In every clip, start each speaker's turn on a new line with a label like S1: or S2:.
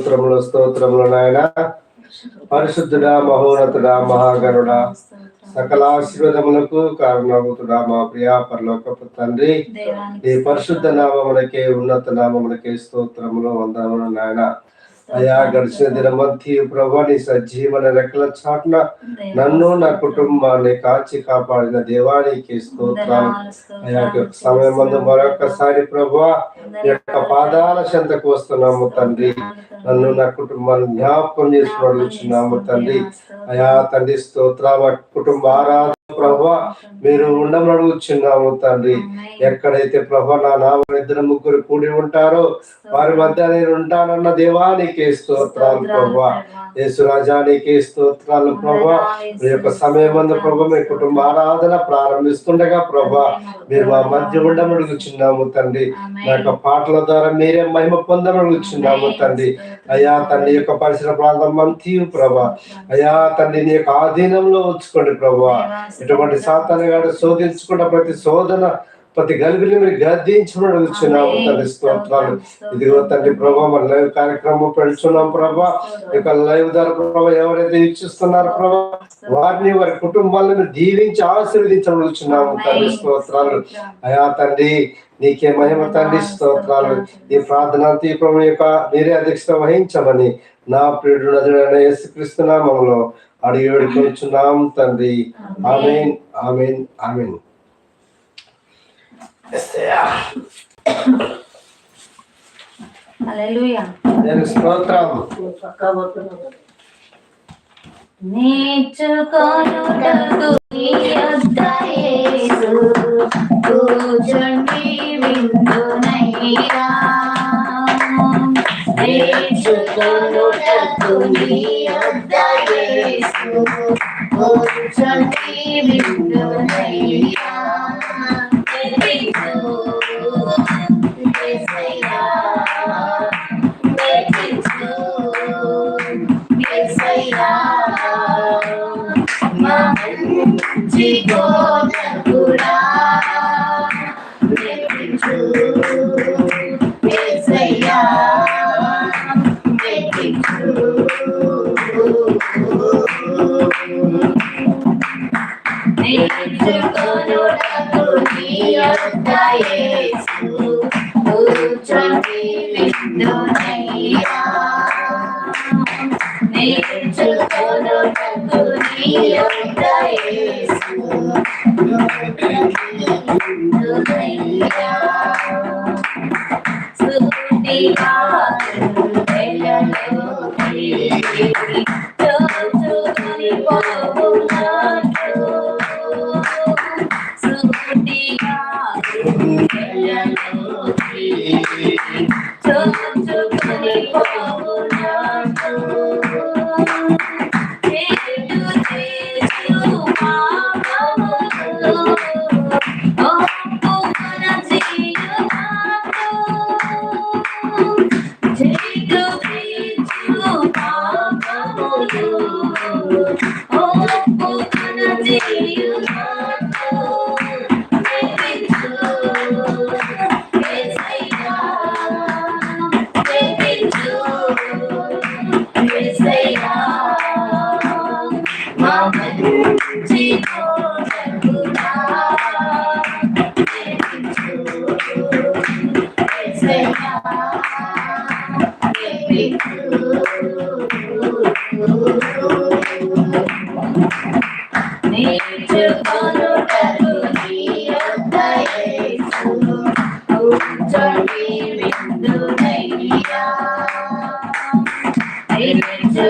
S1: స్తోత్రములు స్తోత్రములు నాయన. పరిశుద్ధుడా మహోన్నతుడా మహాగరుడా సకల ఆశీర్వాదములకు కారణమవుతుడా మా ప్రియా పరలోకపు తండ్రి. నీ పరిశుద్ధ నామములకే ఉన్నత నామములకే స్తోత్రములు వందనములు నాయన. అయా గడిచిన దినమంతి ప్రభా నీ సజీవన రెక్కల చాటున నన్ను నా కుటుంబాన్ని కాచి కాపాడిన దేవానికి స్తోత్రాలు అయా సమయం ముందు మరొకసారి ప్రభా యొక్క పాదాల చెంతకు వస్తున్నాము తండ్రి. నన్ను నా కుటుంబాన్ని జ్ఞాపకం చేసుకున్నాము తండ్రి. అయా తండ్రి స్తోత్ర కుటుంబ ఆరాధన ప్రభా మీరు ఉండమని అడుగుచున్నాము తండ్రి. ఎక్కడైతే ప్రభా నా నామ ఇద్దరు ముగ్గురు కూడి ఉంటారో వారి మధ్య నేను ఉంటానన్న దేవానికి స్తోత్రాలు ప్రభా. యేసురాజానికి స్తోత్రాలు ప్రభా. మీ యొక్క సమయం అందు ప్రభా మీ కుటుంబ ఆరాధన ప్రారంభిస్తుండగా ప్రభా మీరు మా మధ్య ఉండమని అడుగుచున్నాము తండ్రి. నా యొక్క పాటల ద్వారా మీరే మహిమ పొందమని అడుగుచున్నాము తండ్రి. అయ్యా తండ్రి యొక్క పరిసర ప్రాంతం మంతియు ప్రభా. అయ్యా తండ్రి నీ యొక్క ఆధీనంలో ఉంచుకోండి ప్రభా. ఇటువంటి సాతాను గారు శోధించకుండా ప్రతి శోధన ప్రతి గలిబిలి మీరు గద్దించమని అడుగుచున్నాము తండ్రి స్తోత్రాలు. ఇదిగో తండ్రి ప్రభా మన లైవ్ కార్యక్రమం పెడుతున్నాం ప్రభా. ఇక లైవ్ ద్వారా ప్రభా ఎవరైతే వీక్షిస్తున్నారో ప్రభా వారిని వారి కుటుంబాలను మీరు దీవించి ఆశీర్వదించమని అడుగుచున్నాము తండ్రి స్తోత్రాలు. అయా తండ్రి నీకే మహిమ తండ్రి స్తోత్రాలు. ఈ ప్రార్థన ప్రభు యొక్క మీరే అధ్యక్షత వహించమని నా ప్రియుడు నదుడైన యేసుక్రీస్తు నామములో అడిగి వేడుకొచ్చున్నాం తండ్రి. Amen amen amen. స్తోత్రం.
S2: నేర్చుకొనుటకు నీ యొద్ద యేసు. కూర్చుండి విందునయ్యా నేర్చుకొనుటకు నీ యొద్ద యేసు కూర్చుండి విందునయ్యా వెతికు మంచి నేర్చుకొనుటకు నీ యొద్ద యేసు కూర్చొని విందునయ్యా నేర్చుకొనుటకు నీ యొద్ద యేసు విందునయ్యా సూటిగా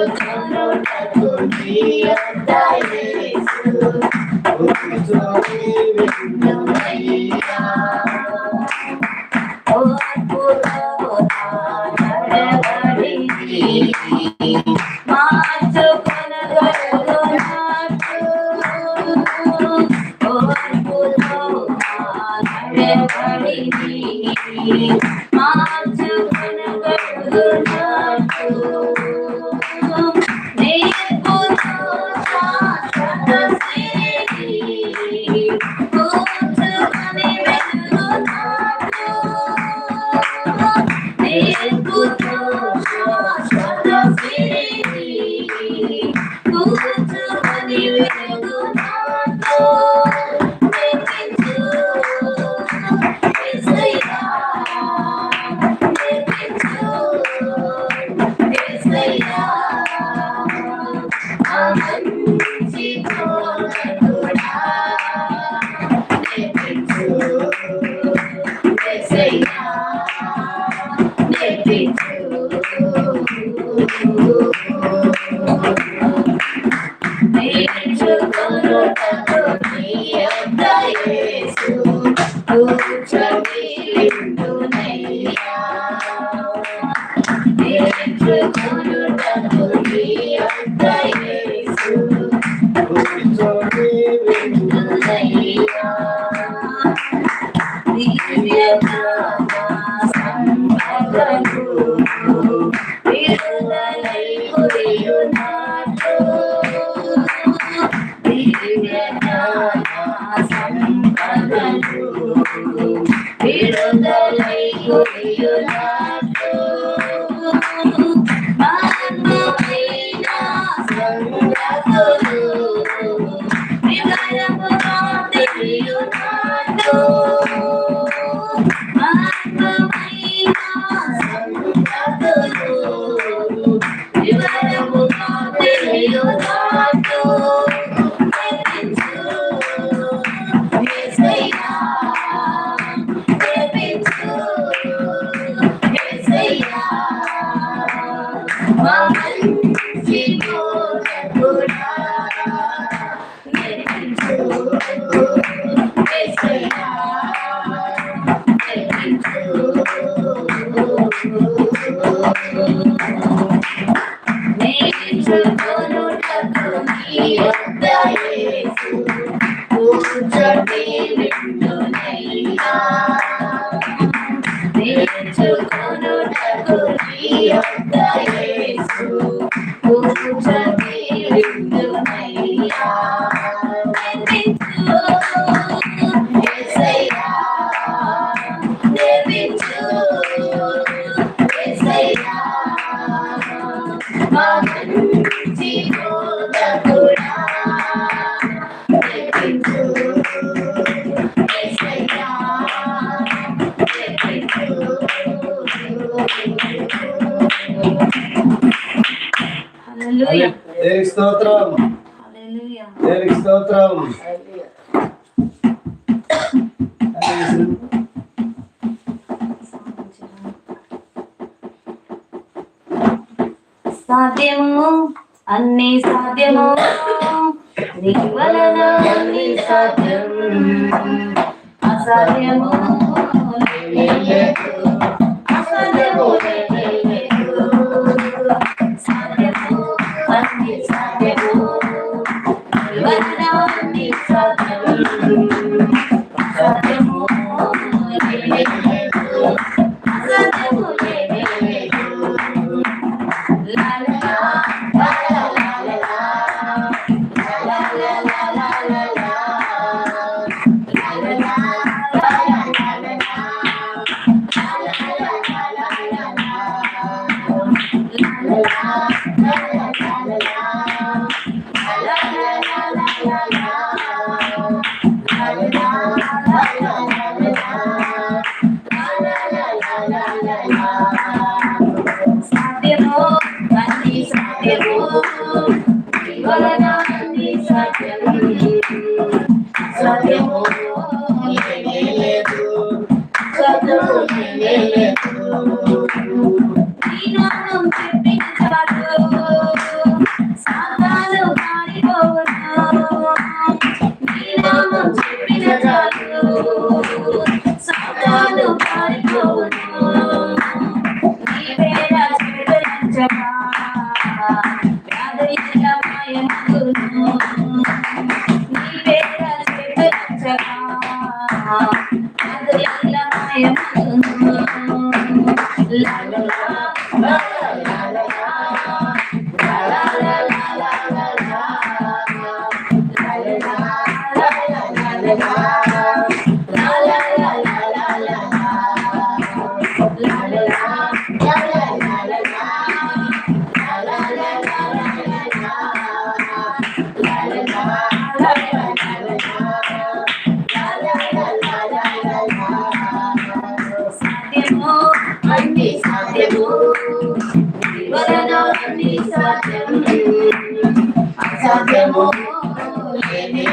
S2: నేర్చుకొనుటకు నీ Thank you.
S1: దేవునికి స్తోత్రం దేవునికి స్తోత్రం
S2: సాధ్యము అన్ని సాధ్యము. వలన అన్ని సాధ్యం అసాధ్యము. అన్ని సత్యము అసత్యము ఏమీ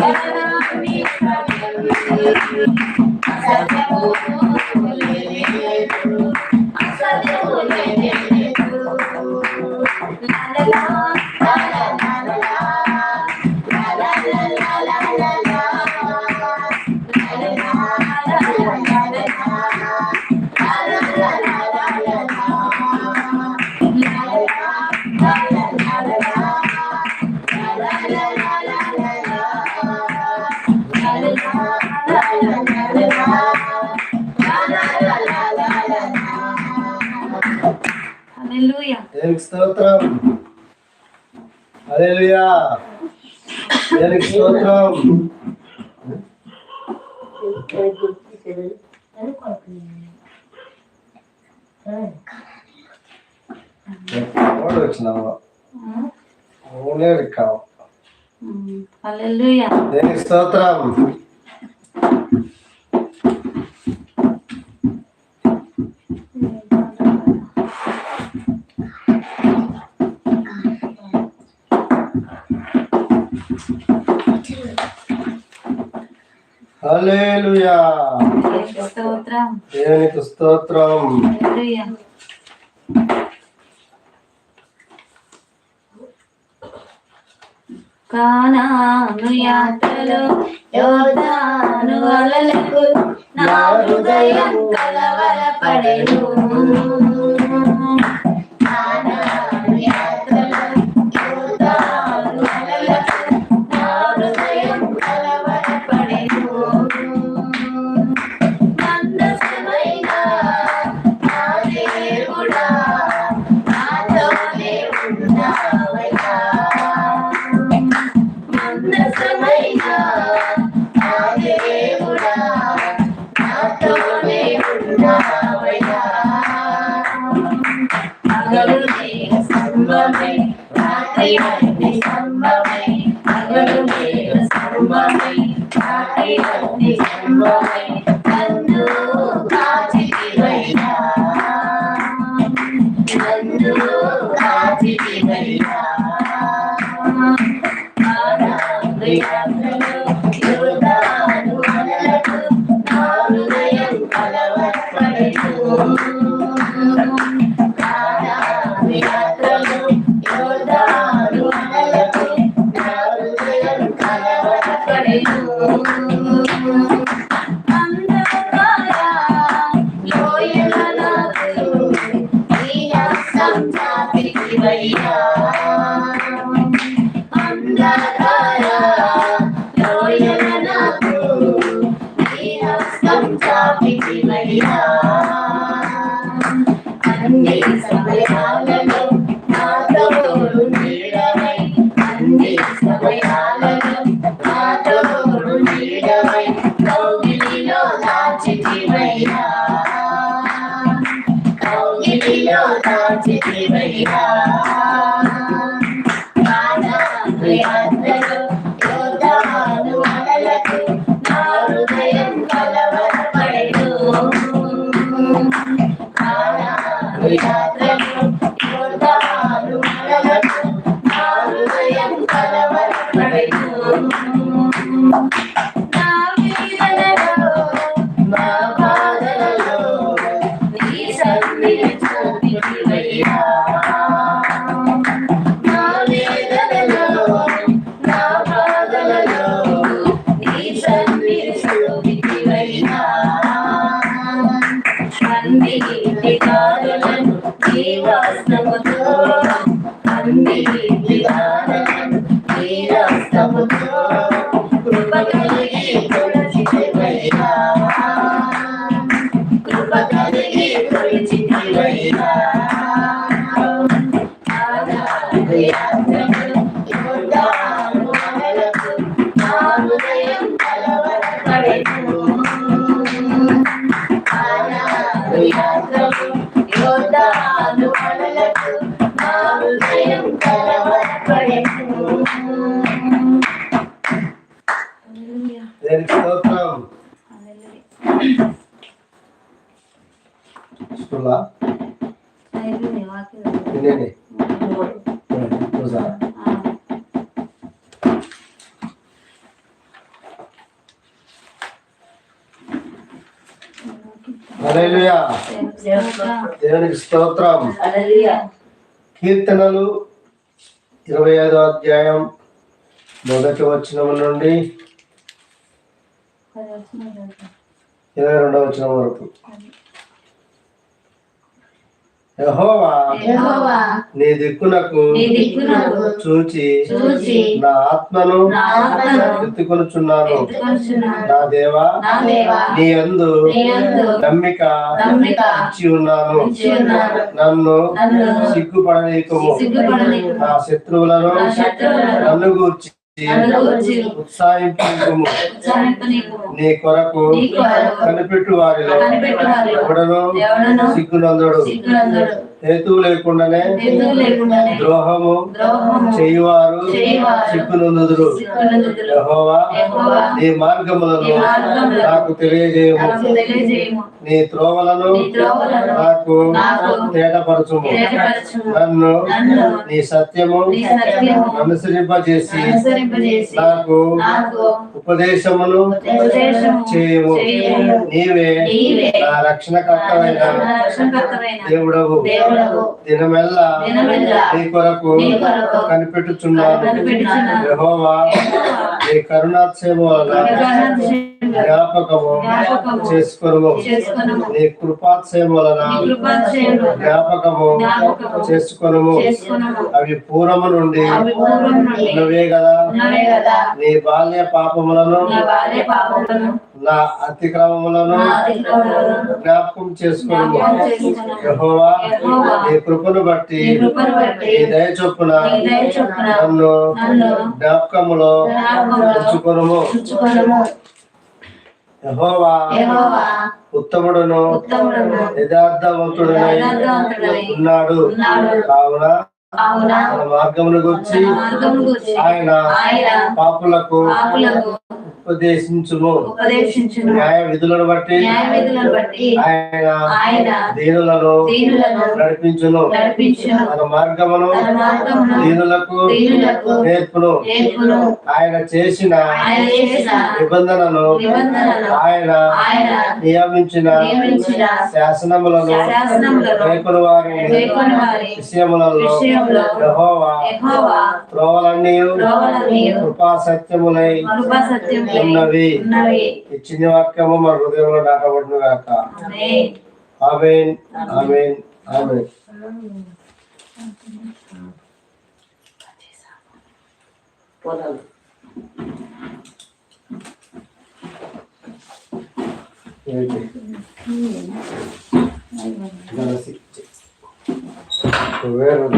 S2: Thank
S1: you. స్తోత్రం. అదేలుయా దేవునికి స్తోత్రం ఓడి వచ్చినావా స్తోత్రం. హల్లెలూయా.
S2: స్తోత్రం.
S1: దేవునికి
S2: కానాను యాత్రలో నా హృదయం దాచితివయ్యా యాత్రలు
S1: దేవునికి స్తోత్రం. కీర్తనలు ఇరవై ఐదో అధ్యాయం మొదటి వచనం నుండి ఇరవై రెండవ వచనం వరకు. నీ దిక్కునకు చూచి నా ఆత్మను ఎత్తుకొనుచున్నాను. నా దేవా
S2: నా
S1: యందు నమ్మిక ఇచ్చి ఉన్నాను. నన్ను సిగ్గుపడనీకము శత్రువులను
S2: నా శత్రువులను
S1: నన్ను గూర్చి
S2: ఉత్సాహింపనీయకుము.
S1: నీ కొరకు కనిపెట్టు వారిలో ఎవడను సిగ్గునందుడు. హేతువు లేకుండానే ద్రోహము చేయువారు సిగ్గునందుదురు. యెహోవా నీ మార్గములను నాకు తెలియజేయము. నీ త్రోవలను నాకు తేటపరచుము. నన్ను నీ సత్యము అనుసరింపజేసి నాకు ఉపదేశమును
S2: ఉపదేశము
S1: చేయము. నీవే నా రక్షణకర్తవైన
S2: నా రక్షణకర్తవైన
S1: దేవుడవు
S2: దేవుడవు.
S1: దినమెల్లా నీ కొరకు కనిపెట్టుచున్నాను. యెహోవా నీ కరుణాక్షేమ
S2: కరుణాక్షేమ
S1: జ్ఞాపకము చేసుకొనుము. నీ కృపాక్షేమ వలన జ్ఞాపకము చేసుకొనుము. అవి పూర్వము నుండి ఉన్నవే కదా. నీ బాల్య పాపములను
S2: నా
S1: అతిక్రమములను జ్ఞాపకం చేసుకొనుము. యెహోవా నీ కృపను బట్టి
S2: నీ
S1: నీ దయ చొప్పున నన్ను జ్ఞాపకములో ఉంచుకొనుము. యెహోవా ఉత్తముడును యథార్థవంతుడునై
S2: యథార్థవంతుడై
S1: ఉన్నాడు. కావున
S2: కావున
S1: మన మార్గమును గురించి ఆయన పాపులకు
S2: పాపులకు
S1: ఉపదేశించుము.
S2: ఉపదేశించును
S1: న్యాయ విధులను బట్టి
S2: న్యాయ విధులను బట్టి
S1: ఆయన
S2: ఆయన
S1: దీనులను
S2: దీనులను
S1: నడిపించును.
S2: నడిపించును.
S1: తన మార్గమును
S2: తన మార్గమును
S1: దీనులకు
S2: దీనులకు
S1: నేర్పును.
S2: నేర్పును.
S1: ఆయన చేసిన
S2: ఆయన చేసిన
S1: నిబంధనను
S2: నిబంధనను
S1: ఆయన
S2: ఆయన
S1: నియమించిన
S2: నియమించిన
S1: శాసనములను
S2: శాసనములను
S1: లేకుని వారి
S2: లేకుని వారి
S1: విషయములలో
S2: విషయములో
S1: యెహోవా త్రోవలన్నీ కృపా సత్యములై
S2: కృపా సత్యములై
S1: ఉన్నవి.
S2: ఉన్నవి.
S1: ఈ చిన్న వాక్యము మన హృదయంలో నాటబడిన గాక.
S2: ఆమేన్.
S1: ఆమేన్ ఆమేన్. వేరు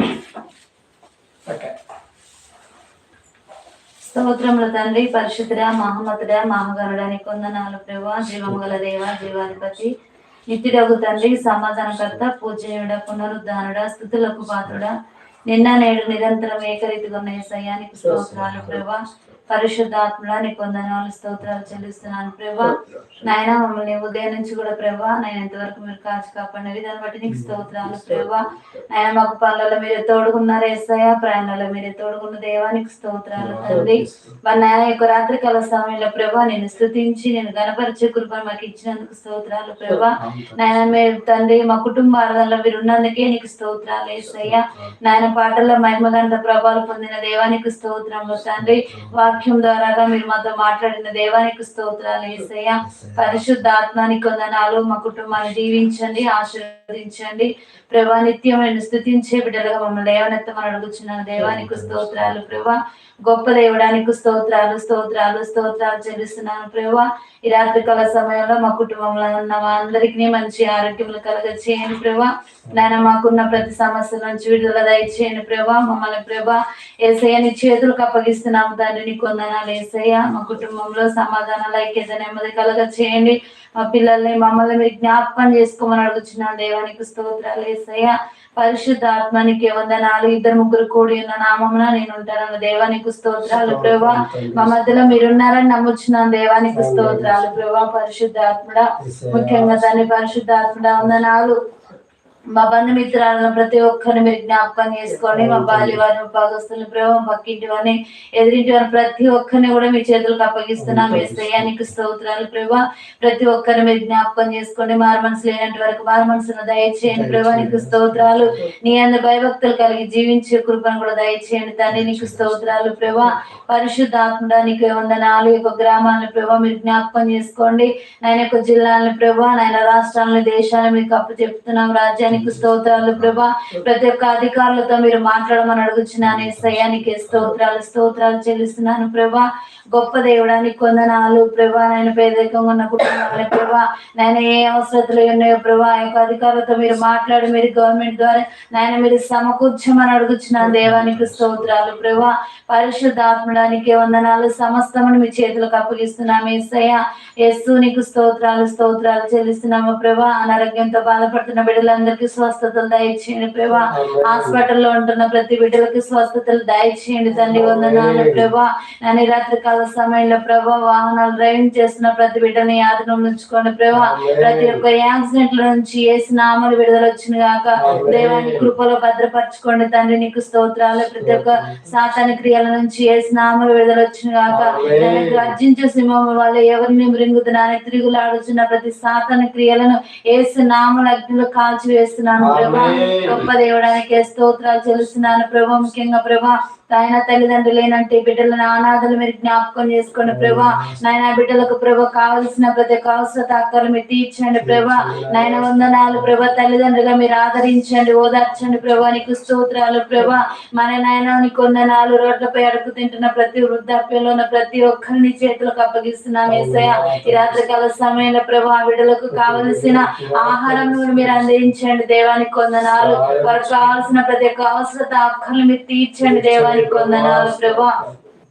S2: స్తోత్రములు తండ్రి పరిశుద్ధుడ మహమ్మతుడ మహగనుడ కొందనాలు ప్రభా జీవము గల దేవ జీవాధిపతి నిత్యుడగు తండ్రి సమాధానకర్త పూజయుడ పునరుద్ధానుడ స్థుతులకు పాత్రుడ నిన్న నేడు నిరంతరం ఏకరీతిగా ఉన్న ఏసయ్యానికి స్తోత్రాలు ప్రభా. పరిశుద్ధాత్ముడ నీకు వందనాలు స్తోత్రాలు చెల్లిస్తున్నాను. ప్రభా నాయన మమ్మల్ని ఉదయం నుంచి కూడా ప్రభా నేను ఎంతవరకు మీరు కాచి కాపాడిన విధాన్ని బట్టి నీకు స్తోత్రాలు ప్రభా. ఆయన మాకు పనులలో మీరే తోడుకున్నారు ఏసయ ప్రయాణాలలో మీరే తోడుకున్న దేవానికి స్తోత్రాలు తండ్రి. మరి నాయన యొక్క రాత్రి కాల సమయంలో ప్రభా నేను స్థుతించి నేను గణపరిచే కృపను మాకు ఇచ్చినందుకు స్తోత్రాలు ప్రభా. నాయన మీరు తండ్రి మా కుటుంబ ఆరాధనలో మీరు ఉన్నందుకే నీకు స్తోత్రాలు ఏసయ్య. నాయన పాటల్లో మహిమగంధ ప్రభావాలు పొందిన దేవానికి స్తోత్రములు తండ్రి. వాక్యం ద్వారాగా మీరు మాతో మాట్లాడిన దేవానికి స్తోత్రాలు ఏసయ్య. పరిశుద్ధ ఆత్మానికి వందనాలు మా కుటుంబాన్ని దీవించండి ఆశీర్వదించండి. ప్రభా నిత్యమైన స్థుతించే బిడ్డలుగా మమ్మల్ని లేవనెత్తమని అడుగుచున్నాను. దేవానికి స్తోత్రాలు ప్రభా. గొప్ప దేవుడానికి స్తోత్రాలు స్తోత్రాలు స్తోత్రాలు చెల్లిస్తున్నాను ప్రభా. ఈ రాత్రి కాల సమయంలో మా కుటుంబంలో ఉన్న మా అందరికీ మంచి ఆరోగ్యములు కలగ చేయండి ప్రభా. నాయన మాకున్న ప్రతి సమస్య నుంచి విడుదల దయచేయండి ప్రభా. మమ్మల్ని ప్రభా ఏసయ్య నీ చేతులకు అప్పగిస్తున్నాము తండ్రి కొందనాలు ఏసయ్య. మా కుటుంబంలో సమాధానాలు ఐక్యత నెమ్మది కలగ చేయండి మా పిల్లల్ని మమ్మల్ని మీరు జ్ఞాపకం చేసుకోమని అడుగుచున్నాను దేవానికి స్తోత్రాలు ఏసయ్య. పరిశుద్ధ ఆత్మానికి వందనాలు ఇద్దరు ముగ్గురు కూడి ఉన్న నామమున నేను ఉంటాను దేవానికి స్తోత్రాలు ప్రభా. మా మధ్యలో మీరున్నారని నమ్ముచున్నాను దేవానికి స్తోత్రాలు ప్రభా. పరిశుద్ధాత్ముడా ముఖ్యంగా దాన్ని పరిశుద్ధాత్ముడా వందనాలు. మా బంధుమిత్రాలను ప్రతి ఒక్కరిని మీరు జ్ఞాపకం చేసుకోండి. మా బాల్య వారిని భాగస్తులను ప్రభావ పక్కింటి వారిని ఎదిరింటి వారిని ప్రతి ఒక్కరిని కూడా మీ చేతులకు అప్పగిస్తున్నాం. ఏసయ్యానికి స్తోత్రాలు ప్రభా. ప్రతి ఒక్కరిని మీరు జ్ఞాపకం చేసుకోండి. మారు మనసు లేనట్టు వరకు మారు మనసును దయచేయండి ప్రభా. నీకు స్తోత్రాలు. నీ అందు భయభక్తులు కలిగి జీవించే కృపను కూడా దయచేయండి తండ్రి. నీకు స్తోత్రాలు ప్రభా. పరిశుద్ధాత్ముడా నీకు వందనాలు ఈ యొక్క గ్రామాలను ప్రభా మీరు జ్ఞాపకం చేసుకోండి. నాయన యొక్క జిల్లాలను ప్రభా నాయన రాష్ట్రాలను దేశాలను మీకు అప్పు చెప్తున్నాం రాజ్యానికి స్తోత్రాలు ప్రభా. ప్రతి ఒక్క అధికారులతో మీరు మాట్లాడమని అడుగుచున్నాను సయానికి స్తోత్రాలు స్తోత్రాలు చెల్లిస్తున్నాను ప్రభా. గొప్ప దేవుడానికి కొందనాలు ప్రభా. నేను పేదరికంగా ఉన్న కుటుంబాలని ప్రభా. నాయన ఏ అవసరతలు ఉన్నాయో ప్రభా. యొక్క అధికారులతో మీరు మాట్లాడి మీరు గవర్నమెంట్ ద్వారా నాయన మీరు సమకూర్చమని అడుగుచున్నాను దేవానికి స్తోత్రాలు ప్రభా. పరిశుద్ధాత్మడానికి వందనాలు. సమస్తమని మీ చేతులకు అప్పగిస్తున్నాము ఏసయ్య. ఎస్సు నీకు స్తోత్రాలు స్తోత్రాలు చెల్లిస్తున్నాము ప్రభా. అనారోగ్యంతో బాధపడుతున్న బిడ్డలందరికీ స్వస్థతలు దయచేయండి ప్రభా. హాస్పిటల్లో ఉంటున్న ప్రతి బిడ్డలకి స్వస్థతలు దయచేయండి తండ్రి వందనాలు ప్రభా. నన్ను రాత్రి కాల సమయంలో ప్రభా వాహనాలు డ్రైవింగ్ చేస్తున్న ప్రతి బిడ్డని యాదన ఉంచుకోండి ప్రభా. ప్రతి ఒక్క యాక్సిడెంట్ల నుంచి ఏసు నామలు విడుదల వచ్చిన గాక దేవాన్ని కృపలో భద్రపరచుకోండి తండ్రి. నీకు స్తోత్రాలు. ప్రతి ఒక్క సాతాని క్రియల నుంచి ఏసు నామలు విడుదల వచ్చిన గాక నన్ను గర్జించే సింహం వాళ్ళు ఎవరిని మృంగుతున్నాను తిరుగులాడుచున్న ప్రతి సాతాని క్రియలను ఏసు నామల అగ్నిలో కాల్చి వేస్తున్నాను ప్రభా. గొప్ప దేవుడానికి స్తోత్రాలు చెల్లిస్తున్నాను ప్రభా. ముఖ్యంగా ప్రభా ఆయన తల్లిదండ్రులు లేనంటే బిడ్డలను అనాథలు మీరు జ్ఞాపకం చేసుకోండి ప్రభా. నాయన బిడ్డలకు ప్రభా కావలసిన ప్రతి ఒక్క అవసరత అక్కలు మీరు తీర్చండి ప్రభా. నాయన వందనాలు ప్రభా. తల్లిదండ్రులుగా మీరు ఆదరించండి ఓదార్చండి ప్రభా. నీకు స్తోత్రాలు ప్రభా. మన నాయన నీకు వందనాలు. రోడ్లపై అడుగు తింటున్న ప్రతి వృద్ధాప్యంలో ఉన్న ప్రతి ఒక్కరిని చేతులకు అప్పగిస్తున్నాం ఏసయ్య. ఈ రాత్రికాల సమయంలో ప్రభా బిడ్డలకు కావలసిన ఆహారం మీరు అందించండి దేవానికి వందనాలు. వారికి కావాల్సిన ప్రతి ఒక్క అవసరత అక్కర్లు మీరు తీర్చండి దేవానికి వందనాలు ప్రభా.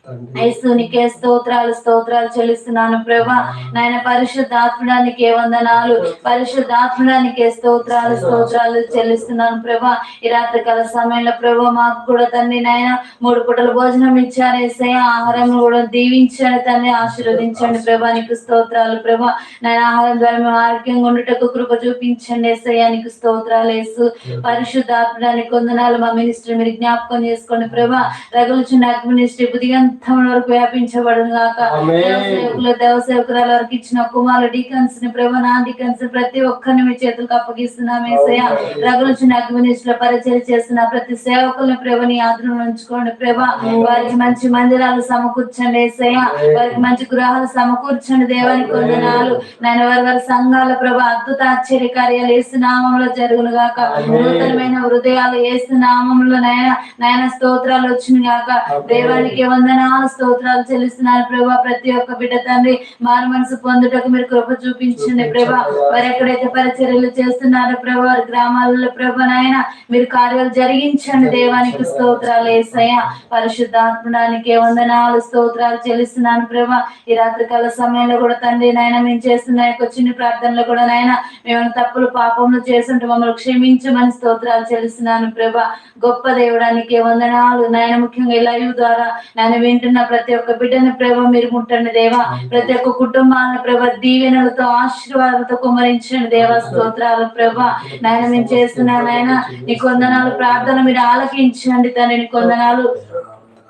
S1: తండ్రి.
S2: యేసునికే స్తోత్రాలు స్తోత్రాలు చెల్లిస్తున్నాను ప్రభా. నాయన పరిశుద్ధాత్మడానికి వందనాలు పరిశుద్ధాత్మడానికి స్తోత్రాలు స్తోత్రాలు. చెల్లిస్తున్నాను ప్రభా. ఈ రాత్రి కాల సమయంలో ప్రభా మాకు కూడా తండ్రి నాయన మూడు పూటల భోజనం ఇచ్చారు ఏసయ్య. ఆహారం కూడా దీవించండి తండ్రి ఆశీర్వదించండి ప్రభా. నీకు స్తోత్రాలు ప్రభా. నాయన ఆహారం ద్వారా మేము ఆరోగ్యంగా ఉండుటకు కృప చూపించండి ఏసయ్య. నీకు స్తోత్రాలు వేసు పరిశుద్ధాత్మడానికి వందనాలు. మా మినిస్టర్ మీరు జ్ఞాపకం చేసుకోండి ప్రభా. రగులుచున్న మినిస్ట్రీ బుద్ధిగంతం వరకు వ్యాపించబడును గాక. దేవసేవకులు దేవసేవకురాలు వరకు ఇచ్చిన కుమారుడు డీకన్స్ని ప్రభా నా డీకన్స్ ప్రతి ఒక్కరిని మీ చేతులకు అప్పగిస్తున్నాం ఏసయ్య. రగులుచున్న మినిస్టర్ పరిచయం చేస్తున్న ప్రతి సేవకుల్ని ప్రభని ఆదరణ ఉంచుకోండి ప్రభా. వారికి మంచి మందిరాలు సమకూర్చండి ఏసయ్య. వారికి మంచి గృహాలు సమకూర్చండి దేవానికి వందనాలు. నాయన వారి వారి సంఘాల ప్రభా అద్భుత ఆశ్చర్య కార్యాలు ఏసు నామంలో జరుగును గాక. నూతనమైన హృదయాలు ఏసు నామంలో నాయన నాయన స్తోత్రాలు వచ్చిన గాక. దేవానికి వందనాలు స్తోత్రాలు చెల్లిస్తున్నారు ప్రభా. ప్రతి ఒక్క బిడ్డ తండ్రి మారు మనసు పొందుటకు మీరు కృప చూపించండి ప్రభా. వారు ఎక్కడైతే పరిచర్యలు చేస్తున్నారో ప్రభా వారి గ్రామాలలో ప్రభా నాయన మీరు కార్యాలు జరిగించండి దేవానికి స్తోత్రాలు ఏసయ్య. పరిశుద్ధాత్మడానికి వందనాలు స్తోత్రాలు చెల్లిస్తున్నాను ప్రభా. ఈ రాత్రికాల సమయంలో కూడా తండ్రి నాయన మేము చేస్తున్న యొక్క చిన్న ప్రార్థనలో కూడా నాయన మేము తప్పులు పాపములు చేస్తుంటే మమ్మల్ని క్షమించమని స్తోత్రాలు చెల్లిస్తున్నాను ప్రభా. గొప్ప దేవుడానికి వందనాలు. నాయన ముఖ్యంగా లైవ్ ద్వారా నాయన వింటున్న ప్రతి ఒక్క బిడ్డని ప్రభ మీరు ముట్టండి దేవా. ప్రతి ఒక్క కుటుంబాన్ని ప్రభ దీవెనలతో ఆశీర్వాదాలతో కుమరించండి దేవా. స్తోత్రాలు ప్రభ. నాయన మేము చేస్తున్నా నాయన నీ కొందనాలు ప్రార్థన మీరు ఆలకించండి తండ్రి నీ కొందనాలు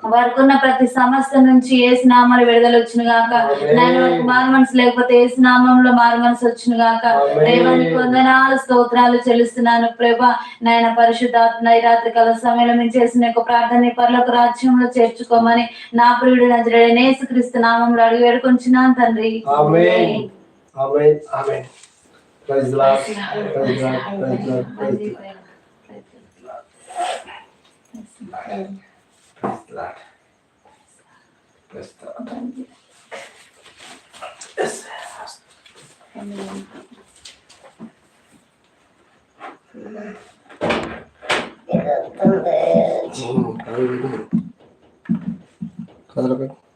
S2: వారికి ప్రతి సమస్య నుంచి ఏ స్నామాలు విడుదల వచ్చిన గాక నాయన వారికి మారు మనసు లేకపోతే ఏ స్నామంలో మారు మనసు వచ్చిన గాక దైవానికి వందనాలు స్తోత్రాలు చెల్లిస్తున్నాను ప్రభా. నాయన పరిశుద్ధాత్మ రాత్రి కాల సమయంలో మేము చేసిన యొక్క ప్రార్థన పర్లకు రాజ్యంలో చేర్చుకోమని నా ప్రియుడు నజరేడు నేసుక్రీస్తు నామంలో అడిగి వేడుకొంచున్నాను తండ్రి.
S1: Lord praise Praise the Lord. start. the Lord. Yes. Amen. Amen. Amen.